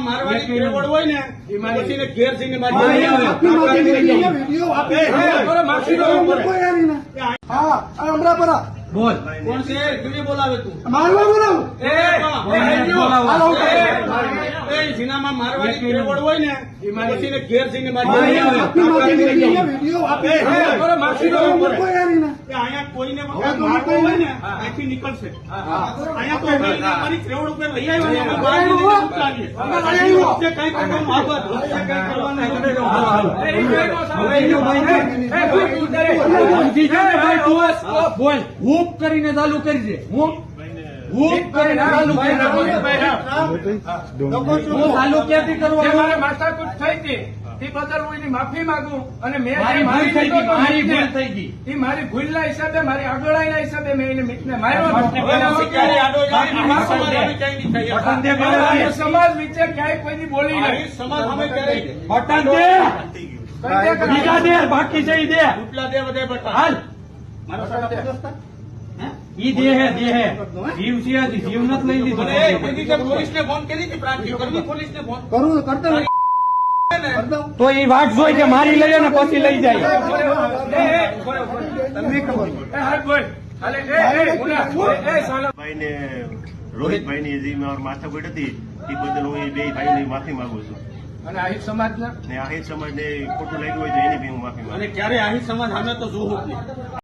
મારવાની ત્રેવડ હોય ને પછી ને ઘેર જઈને મારી બોલ કોણ છે? બોલાવે તું. મારવા બોલાવું? એ, એ, એ, હાલો, એ, એ સિનેમા મારવાની ત્રેવડ હોય ને પછી ને ઘેર જઈને હા, મારી એ આપની માટેની વીડિયો વીડિયો આપી એ, એ, બરો, માફી દો, વીડિયો બરો. મૂકો યાર એને. કે અહીંયા કોઈને હવે વખત તો મારવો મૂકો હોય ને ને. અહીંથી નીકળશે અહીંયા તો અમારી ત્રેવડ ઉપર લઈ આવ્યા ને અમે બહાર જઈને ઉતારીએ. વચ્ચે કંઈ કરવાનું આગળ, વચ્ચે કરવાનું સમજી જા ને ભાઈ તું આ બોલ હૂપ કરીને ચાલુ કરી દે હૂપ હું ચાલુ ક્યાંથી મારે માથાકૂટ થઈ હતી તે બદલ હું એની માફી માંગુ અને મેં મારી ભૂલ થઈ ગઈ એ મારી ભૂલના હિસાબે મારી આગળના હિસાબે મેં એને મિતને માર્યો સમાજ વિશે ક્યાંય કોઈની બોલી નહીં સમાજ અમે ક્યારેય બાકી છે દે ઉપલા દે બધે બટા. હાલ. મારા? ઈ દે હે દે હે. જીવ છે જીવ નથી લઈ લીધો. મને એ કીધી ફોન કરી હતી પ્રાંતિયો. કરવી પોલીસને ફોન? કરું કરતા ને. કરતા હોય. તો ઈ વાટ જોઈ કે મારી લઈએ ને પછી લઈ જાય. રોહિતભાઈ એ, એ, એ, એ, એ, એ, રોહિતભાઈની જે મારી માથાકૂટ હતી એ બદલ હું એ બે ભાઈને માફી માંગુ છું. અને આહિર સમાજ ને આહિર સમાજને ખોટું લાગ્યું હોય તો એની બી હું માફી માંગુ અને ક્યારે આહિર સમાજ સામે તો જોવું